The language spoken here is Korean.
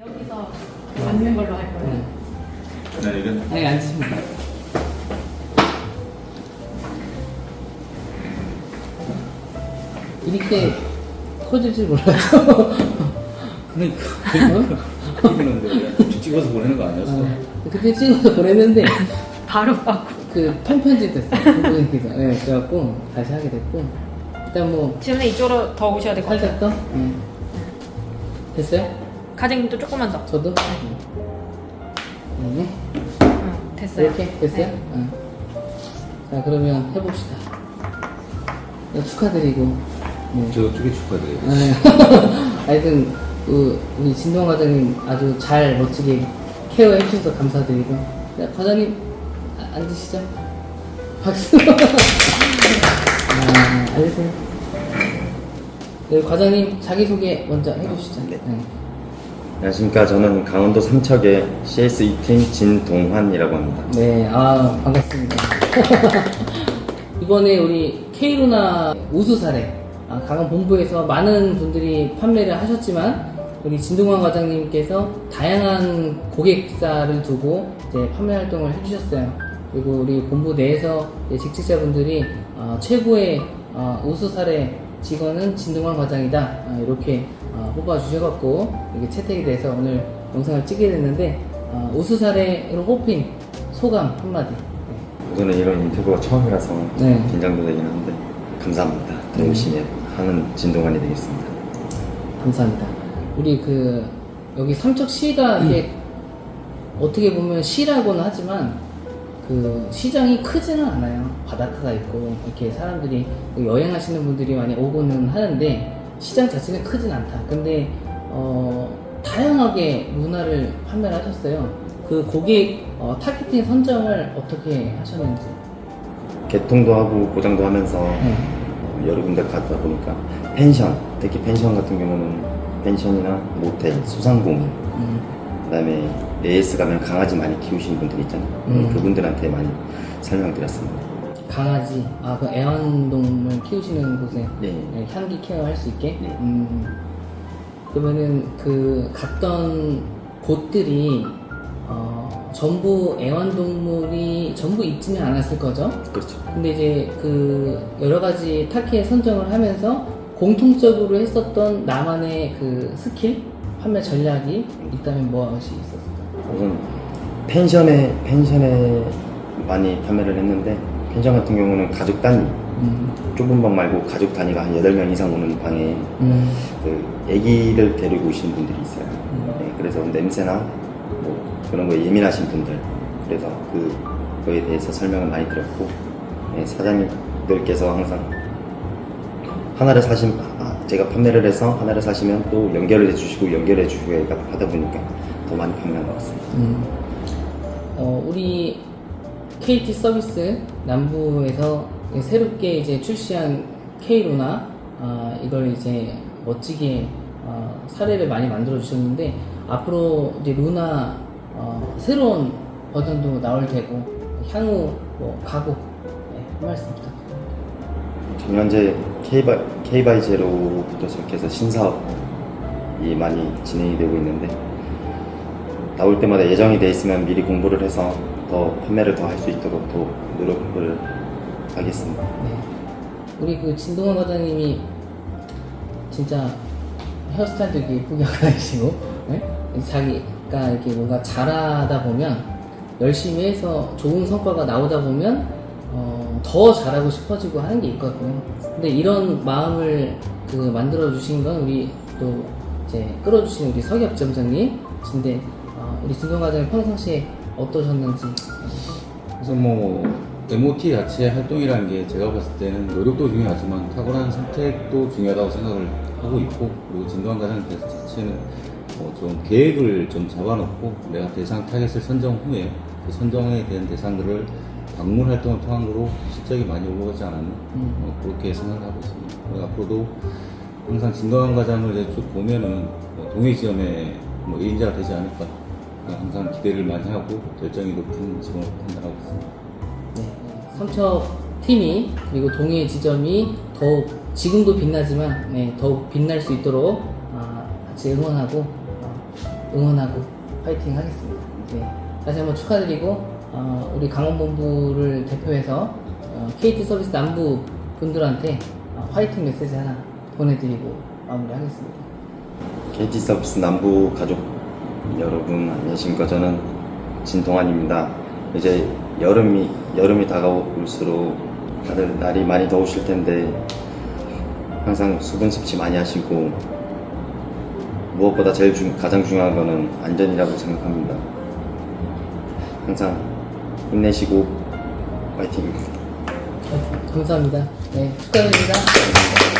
여기서 앉는 걸로 할 거예요. 네, 이건 아니 앉으십니다. 이렇게 커질 줄 몰랐어. 그러니까 찍는데 찍어서 보내는 거 아니었어? 어, 그때 찍어서 보냈는데 바로 바꾸. 그 통편집 됐어. 그래서 네, 그래갖고 다시 하게 됐고 일단 뭐 지금은 이쪽으로 더 오셔야 될 것 같아요. 살짝 더 네. 됐어요? 가정님도 조금만 더. 저도 네. 응, 됐어요. 이렇게 됐어요? 네. 응. 자 그러면 해봅시다. 네, 축하드리고. 네. 저쪽에 축하드려요. 네. 하여튼 그 우리 진동 과장님 아주 잘 멋지게 케어해 주셔서 감사드리고 자, 과장님 아, 앉으시죠 박수 아, 앉으세요 네, 과장님 자기소개 먼저 해주시죠 네. 네. 안녕하십니까. 저는 강원도 삼척의 CS 2팀 진동환이라고 합니다. 네, 아 반갑습니다. 이번에 우리 케이루나 우수 사례 아, 강원 본부에서 많은 분들이 판매를 하셨지만 우리 진동환 과장님께서 다양한 고객사를 두고 이제 판매 활동을 해주셨어요. 그리고 우리 본부 내에서 직책자분들이 어, 최고의 어, 우수 사례 직원은 진동환 과장이다 아, 이렇게 어, 뽑아주셔갖고 이게 채택이 돼서 오늘 영상을 찍게 됐는데 어, 우수 사례로 뽑힌 소감 한마디. 우선은 이런 인터뷰가 처음이라서 네. 긴장도 되긴 한데 감사합니다. 더 열심히 하는 진동환이 되겠습니다. 감사합니다. 우리 그 여기 삼척시가 이게 어떻게 보면 시라고는 하지만 그 시장이 크지는 않아요. 바닷가가 있고 이렇게 사람들이 여행하시는 분들이 많이 오고는 하는데 시장 자체는 크진 않다. 근데 어 다양하게 문화를 판매를 하셨어요. 그 고객 어, 타겟팅 선정을 어떻게 하셨는지. 개통도 하고 고장도 하면서 네. 어, 여러 군데 갔다 보니까 펜션, 특히 펜션 같은 경우는 펜션이나 모텔, 수상공인, 음, 그다음에 AS 가면 강아지 많이 키우시는 분들 있잖아요. 음. 그분들한테 많이 설명드렸습니다. 강아지, 아 그 애완동물 키우시는 곳에 네. 네, 향기 케어 할 수 있게. 네. 음, 그러면은 그 갔던 곳들이 어, 전부 애완동물이 전부 있지는 않았을 거죠. 그렇죠. 근데 이제 그 여러 가지 타켓 선정을 하면서 공통적으로 했었던 나만의 그 스킬, 판매 전략이 있다면 무엇이 있었을까? 우선 펜션에 펜션에 많이 판매를 했는데 펜션 같은 경우는 가족 단위 음, 좁은 방 말고 가족 단위가 한 8명 이상 오는 방에 음, 그 아기를 데리고 오시는 분들이 있어요. 음. 네, 그래서 냄새나 뭐 그런 거에 예민하신 분들 그래서 그 거에 대해서 설명을 많이 드렸고 네, 사장님들께서 항상 하나를 사심 아, 제가 판매를 해서 하나를 사시면 또 연결을 해주시고 연결해 주시고 하다 보니까 더 많이 판매한 것 같습니다. 음. 어, 우리 KT 서비스 남부에서 새롭게 이제 출시한 K로나 아, 이걸 이제 멋지게 어, 사례를 많이 만들어 주셨는데 앞으로 이제 루나 어, 새로운 버전도 나올 테고 향후 뭐 각오 네, 한 말씀 부탁드립니다. 현재 K바이, K바이 제로부터 시작해서 신사업이 많이 진행이 되고 있는데 나올 때마다 예정이 돼 있으면 미리 공부를 해서 더 판매를 더 할 수 있도록 더 노력을 하겠습니다. 네. 우리 그 진동환 과장님이 진짜 헤어스타일도 이렇게 예쁘게 하고 다니시고, 네? 자기가 이렇게 뭔가 잘하다 보면, 열심히 해서 좋은 성과가 나오다 보면, 어, 더 잘하고 싶어지고 하는 게 있거든요. 근데 이런 마음을 그 만들어 주신 건 우리 또 이제 끌어주신 우리 서기업 점장님인데, 어, 우리 진동 과장님 평상시에 어떠셨는지. 그래서 뭐 MOT 자체 활동이라는 게 제가 봤을 때는 노력도 중요하지만 탁월한 선택도 중요하다고 생각을 하고 있고 그리고 진도한 과장 자체는 뭐 좀 계획을 좀 잡아놓고 내가 대상 타겟을 선정 후에 그 선정에 대한 대상들을 방문 활동을 통한으로 실적이 많이 올라가지 않았나 음. 어, 그렇게 생각을 하고 있습니다. 앞으로도 항상 진도한 과장을 이제 쭉 보면은 뭐 동해 지점에 뭐 1인자가 되지 않을까 항상 기대를 많이 하고 결정이 높은 직원으로 판단하고 있습니다. 네, 삼척 팀이 그리고 동해 지점이 더욱 지금도 빛나지만 네, 더욱 빛날 수 있도록 아, 같이 응원하고 어, 응원하고 파이팅 하겠습니다. 네, 다시 한번 축하드리고 어, 우리 강원본부를 대표해서 어, KT 서비스 남부 분들한테 어, 화이팅 메시지 하나 보내드리고 마무리하겠습니다. KT 서비스 남부 가족 여러분 안녕하십니까 저는 진동환입니다. 이제 여름이 여름이 다가올수록 다들 날이 많이 더우실 텐데 항상 수분 섭취 많이 하시고 무엇보다 제일 중- 가장 중요한 거는 안전이라고 생각합니다. 항상 힘내시고 파이팅입니다. 감사합니다. 네, 축하드립니다.